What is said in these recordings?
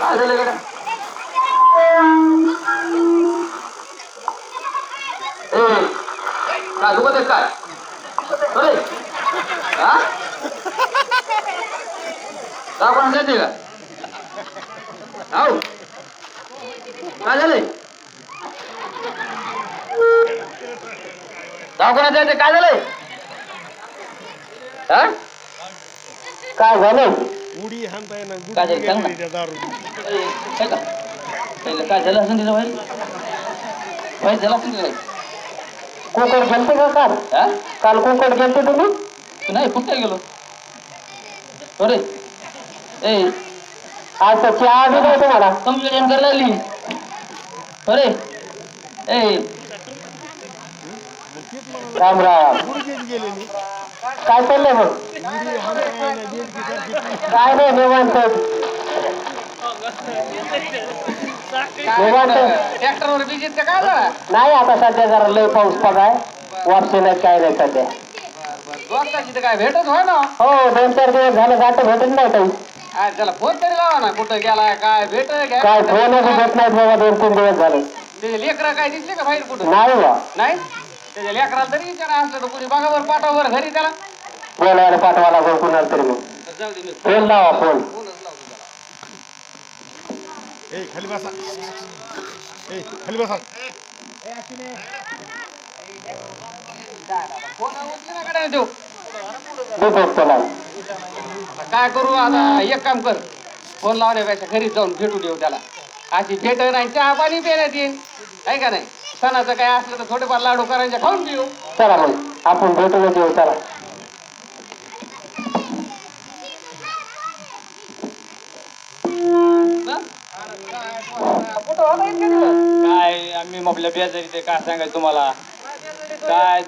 काय झालं? गड्या ए काय दुखत आहे काय अरे हा दवाखान्यात का आहो काय झालंय दवाखान्यात जायचंय काय झालंय हा काय झालं उडी हाणताय ना काय झालं? सांग ना. गुडघे दारू ए, काय का? पहिलं काय झालं असं तिचं बाहेर? बाहेर झालं असं तिचं कोकण गेलते का काल? हा? काल कोकण गेलते तुम्ही? नाही कुठे गेलो? अरे ए. आज चहा बी नाही तुम्हाला? कंप्लेंट करायला लागली. अरे ए. राम राम. गुडघेच गेलेली काय चाललंय मग? काय नाही निवांत. निवांत. ट्रॅक्टरवर बिजीत का काय झाला नाही आता सध्या जरा लय पाऊस पडाय वापसे नाही काय नाही सध्या. दोस्ताची तर काय भेटत होय ना. हो दोन चार दिवस झालं जात भेटत नाही काही. त्याला फोन तरी लावा ना कुठं गेलाय काय भेट काय फोन भेटत नाहीत बाबा दोन तीन दिवस झाले. लेकरं काय दिसले का बाहेर कुठं? नाही बा. नाही? त्याच्या लेकराला तरी विचारा असलं तर कुणी बघावर पाठावर घरी त्याला. बोलायला पाठवा कुणाला तरी मग. तर जाऊ दे मी. फोन लावा फोन. फोनच लावतो त्याला. ए खाली बसा. ए खाली बसा. फोन उचली ना कडे देऊ आता काय करू आता एक काम कर. फोन लावण्यापेक्षा घरी जाऊन भेटू देऊ त्याला. अशी भेट नाही चहा पाणी पिण्यात येईल आहे का नाही? सणाचं काय असलं तर थोडेफार लाडू करायचे खाऊन पिऊ चला मग आपण भेटून येऊ चला? काय आम्ही आपल्या बेजारी ते काय सांगायचं तुम्हाला काय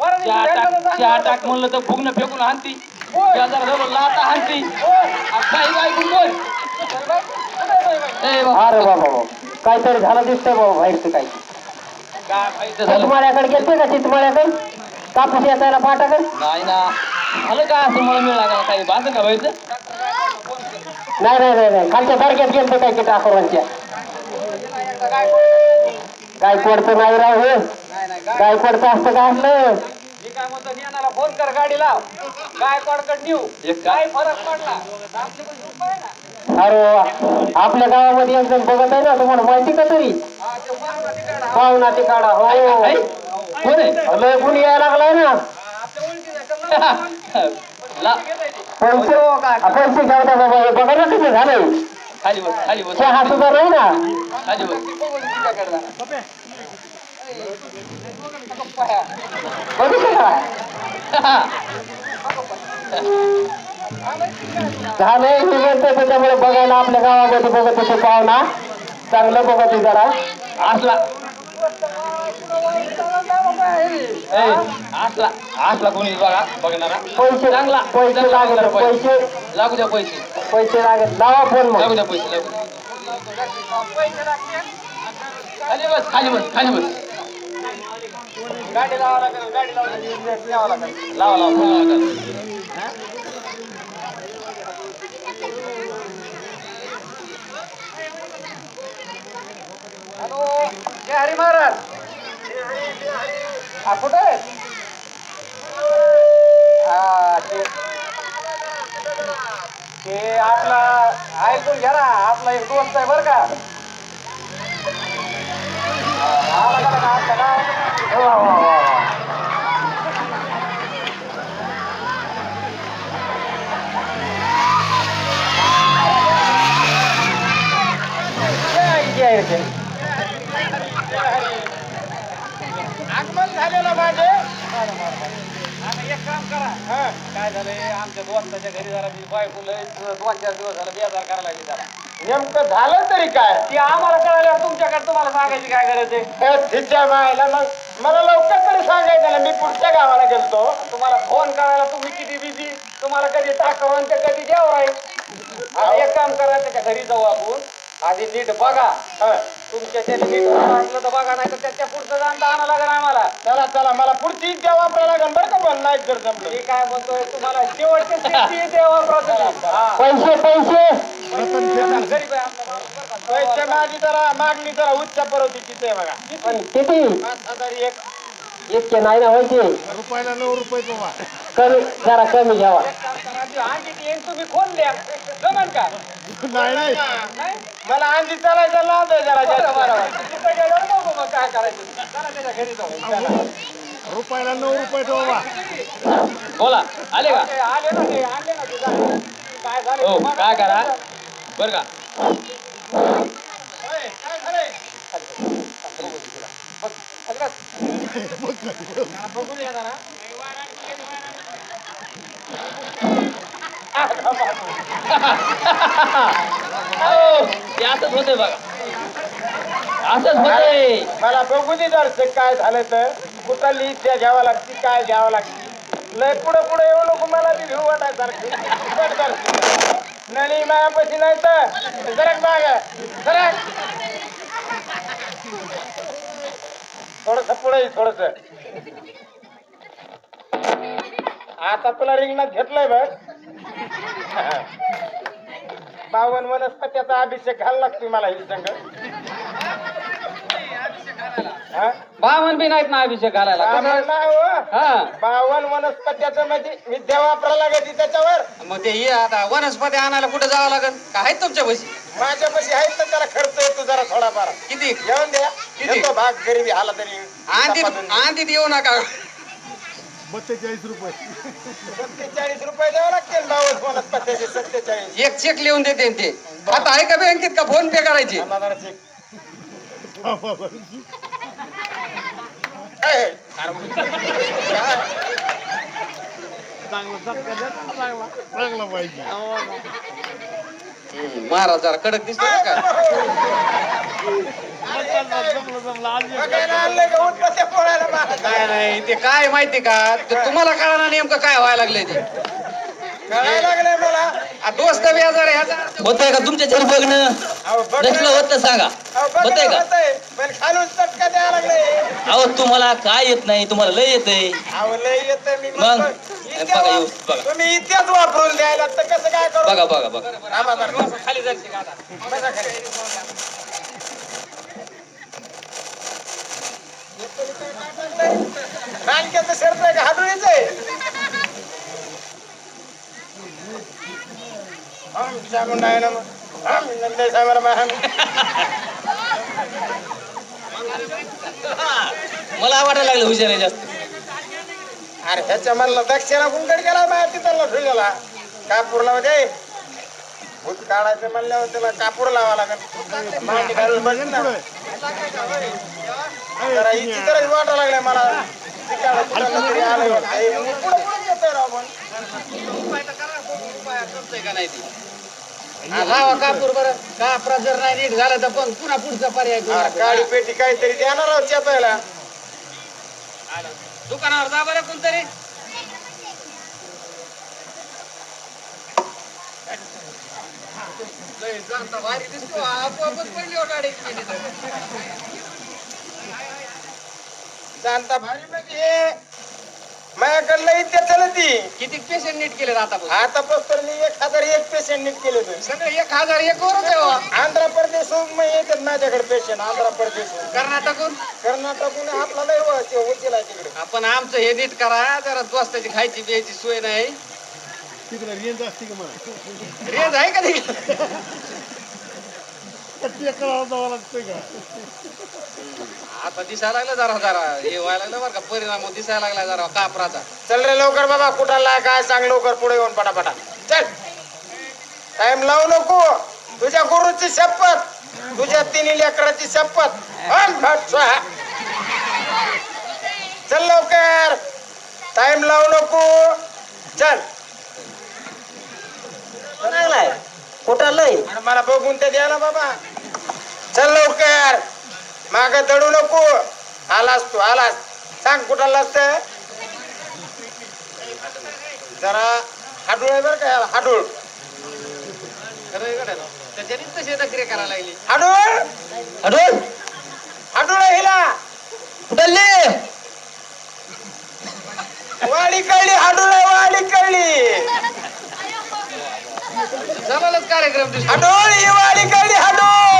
बरं चहा दिवशी टाक भेटलं तर चहा चांगलं. टाक म्हणलं तर फुगणं फेकून हाणती होय. शेजार धरून लाता हाणती काही ऐकून बोल कुठं आहे बाई? ए बाबा, अरे बाबा बाबा काहीतरी झालं दिसतंय बाबा बाहेरचं काही चितमाळ्याकडे गेलते का चितमाळ्याकडे कापूस पाटाकडे नाही ना. आलं काय असं मला मिळालं काही बांध का व्हायचं नाही नाही नाही नाही. खालच्या तारखेत गेलते काय की टाकरांच्या एकदा काय काय पडतं नाही राव हे. नाही नाही काय काय पडतं असतं काय असलं? मी काय म्हणतो फोन कर गाडी लाव काय कडकड नेऊ एक काय? काय फरक पडला? अरे. आपल्या गावामध्ये एक जण बघत आहे ना तुम्हाला माहिती का तरी? ते पाहुणा ते काढा हो ऐ, कोण आहे? लय गुण यायला लागलाय ना. पैसे पैसे घ्यावता बाबा हे बघा ना कसं झालंय. खाली बस खाली बस. चहा सुद्धा नाही ना. खाली बस. बघितलं का झालंय मी म्हणतो त्याच्यामुळे बघायला आपल्या गावामध्ये बघत होते पाहुणा. चांगलं बघत जरा. असला. असला. असला कोणी बघा बघणारा. पैसे चांगला. पैसे लागत पैसे. लागू द्या पैसे. पैसे लागत. लावा फोन लागू द्या पैसे लागू खाली बस खाली बस खाली बस. गाडी लावा लागेल गाडी लावून यावं लागेल. लावा लावा फोन लावा. जय हरी महाराज. हा कुठं आहे? हा ते ते आपला ऐकून घ्या ना आपला एक दोस्त आहे बरं का. आला का आगमन झालेलं माझे. आता एक काम करा. काय झालंय? आमच्या दोस्ताच्या घरी जरा ती बायको लय दोन चार दिवस झालं बेजार करायला लागली त्याला. नेमकं झालं तरी काय? ती आम्हाला कळाल्यावर तुमच्याकडे तुम्हाला सांगायची काय गरज आहे? ए, तिच्या मायला मग मला लवकर तरी सांगायचं ना मी पुढच्या गावाला गेलतो. तुम्हाला फोन करायला तुम्ही किती बिझी तुम्हाला कधी टाकावं आणि ते कधी राहील आता एक काम करा त्याच्या घरी जाऊ आपण. आधी नीट बघा. तुमच्या त्याने नीट असलं तर बघा नाही तर त्याच्या पुढचं जाणता आणा लागेल आम्हाला. चला चला. मला पुढची द्या वापरायला लागेल बरं का पण नाही जर जमलं. मी काय म्हणतोय तुम्हाला शेवटच्या शेवटी द्यावा प्रॉब्लेम पैसे पैसे. आपला माझी जरा मागणी जरा उच्च परवतीचीच आहे बघा. पण किती? पाच हजार एक. इतके नाही ना व्हायचे रुपयाला नऊ रुपये बाबा कमी जरा कमी घ्यावा. तुम्ही खोल द्या जमन का नाही नाही. मला अंडी चालायचा लाभ आहे जरा मग काय करायचं घरी जाऊ रुपयाला नऊ रुपये बाबा बोला आले का? आले ना ते ना ते झाले. काय झालं? हो काय करा? बर का? ते असंच होतंय बघा. असंच होतंय. मला बघू दे जर काय झालं तर. कुठली इच्छा घ्यावा लागते काय घ्यावं लागते. लय पुढे पुढे येऊ नको मला ती घेऊ वाटायसारखी. नळी मायापाशी नाही तर. सरक माग सरक थोडस पुढे थोडस. आता तुला रिंगणात घेतलंय बघ. बावन वनस्पत्याचा अभिषेक घाल लागतोय मला ही संग. हा? बामण बी नाहीत ना अभिषेक घालायला. बावन? नाही हो. हा. बावन वनस्पत्याचं म्हणजे विद्या वापरा लागते त्याच्यावर. मग ते ये आता वनस्पती आणायला कुठे जावं लागेल का आहेत तुमच्या पैसे माझ्यापाशी आहेत ना त्याला खर्च येतो जरा थोडाफार. किती? येऊन द्या. किती? येतो भाग गरीबी आला तरी आंधीत तपासून. आंधीत येऊ नका. सत्तेचाळीस रुपये द्यावं लागतील बावन वनस्पत्याचे सत्तेचाळीस एक चेक लिहून देते ते. आता आहे का बँकेत का फोन पे करायची? हम्म, महाराज जरा कडक दिसतो का? काय नाही ते काय माहिती का? ते तुम्हाला कळणार नेमकं काय व्हायला लागलंय ते. आ, दोस्त ह्याचा होतंय का तुमच्या घरी बघणं? नसलं. होत तर सांगा. ना, का? लागले अहो तुम्हाला काय येत नाही? तुम्हाला लय येतंय अहो लय येतं मी मग? बघा, येऊ, बघा. तुम्ही इतिहास वापरून द्यायला तर कसं काय करू? बघा बघा बघा. खाली जायची का आता? रानक्याचं शर्ट आहे का? हाडुळीच आहे. चामुंडा आहे ना मग. नंदे साहेबाला माहा- मला वाटायला लागलं हुशार आहे जास्त. अरे ह्याच्या मला दक्षिणा कुंकड गेला तिथला ठेवलेला कापूरला होते. भूत काढायचं म्हणल्यावर त्याला कापूर लावा लागेल मांडी घालून बसेल ना जरा हिची गरज वाटा लागलाय मला तिकडं कुठं तरी आलंय वाटतं. पुढं पुढं येतोय राव पण. करतोय का नाही ते? आ, लावा कापूर बरं कापरा जर नाही नीट झालं तर पण पुन्हा पुढचा पर्याय. काळी पेटी काहीतरी देणार आहोत चेपायला दुकानावर जा बरं कोणतरी लय जाता भारी दिसतो आपोआपच पडली गाडी. जाणता भारी म्हणजे माझ्याकडलं इथे चलती किती पेशंट नीट केले आता आता तर मी एक हजार एक पेशंट नीट केले सगळे एक हजार एक वरच. आंध्र प्रदेशहून मग येतात माझ्याकडे पेशंट आंध्र प्रदेशहून. कर्नाटकून कर्नाटकून आपला लय तिकडे. आपण आमचं हे नीट करा. जरा दोस्ताची खायची प्यायची सोय नाही. तिकडे रेंज असते का मला? रेंज आहे का नाही ते करावं जावं लागतंय का? आता दिसायला लागलं जरा जरा. हे व्हायला लागलं बरं का? परिणाम दिसायला लागला जरा कापराचा. चल रे लवकर बाबा कुठाला काय सांग लवकर पुढे येऊन पटापटा चल. टाइम लावू नको. तुझ्या गुरुची शपथ तुझ्या तिन्ही लेकराची शपथ. हं. चल लवकर. टाइम लावू नको. चल. कुठं लय? आणि मला बघून ते द्या ना बाबा. चल लवकर. माग दडू नको. आलास तू आलास. सांग कुठं असत जरा हाडूळ आहे बरं का हाडूळ. खरं आहे का नाही? त्याच्यानेच तशी नखरे करायला लागली हाडूळ? अडोल हाडूळ आहे हिला. कुठले वाडी कळली हाडूळ आहे वाडी कळली. जमालच कार्यक्रम दिसतो हाडूळ ही वाडी कळली हाडूळ!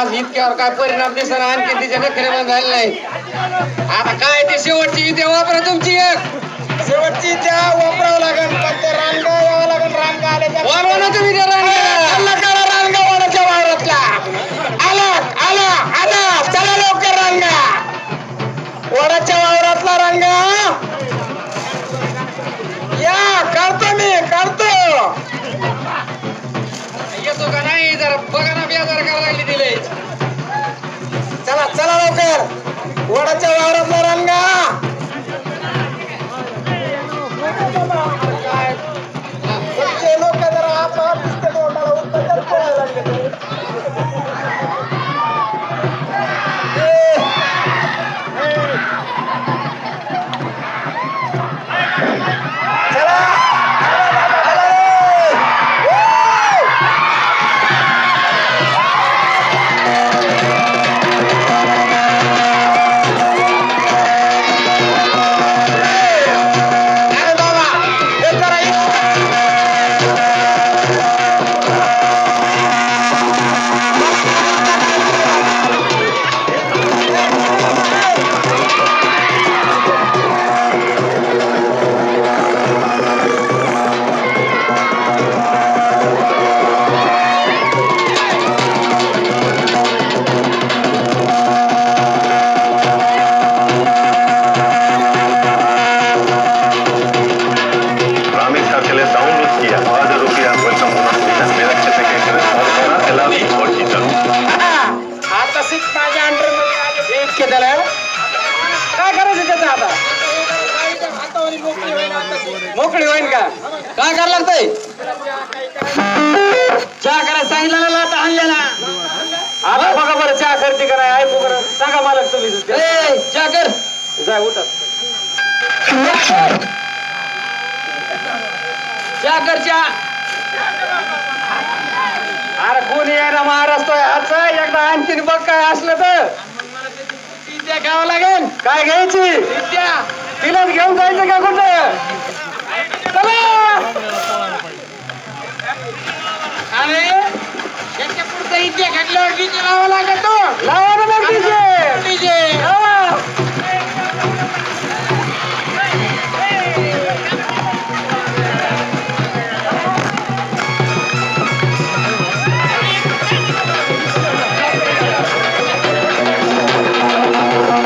आज इतक्यावर काय परिणाम दिसणार आणखी तिचे नखरे बंद झाले नाही. आता काय ते शेवटची विद्या वापरा तुमची एक. शेवटची त्या वापरावं लागेल पण ते रानगा यावं लागेल रानगा आले वाढवा ना तुम्ही त्या चहा करायला सांगितलं ना आता आणलेला आता बघा बरं चहा करते का नाही ऐकू बरं. सांगा मला तुम्ही ए चहा कर. जा उठा. चहा कर चहा. अरे कोणी यायला महाराष्ट्र हाचा एकदा आणखीन बघ काय असलं तर. विद्या घ्यावं लागेल. काय घ्यायची? तिलाच घेऊन जायचं का कुठं?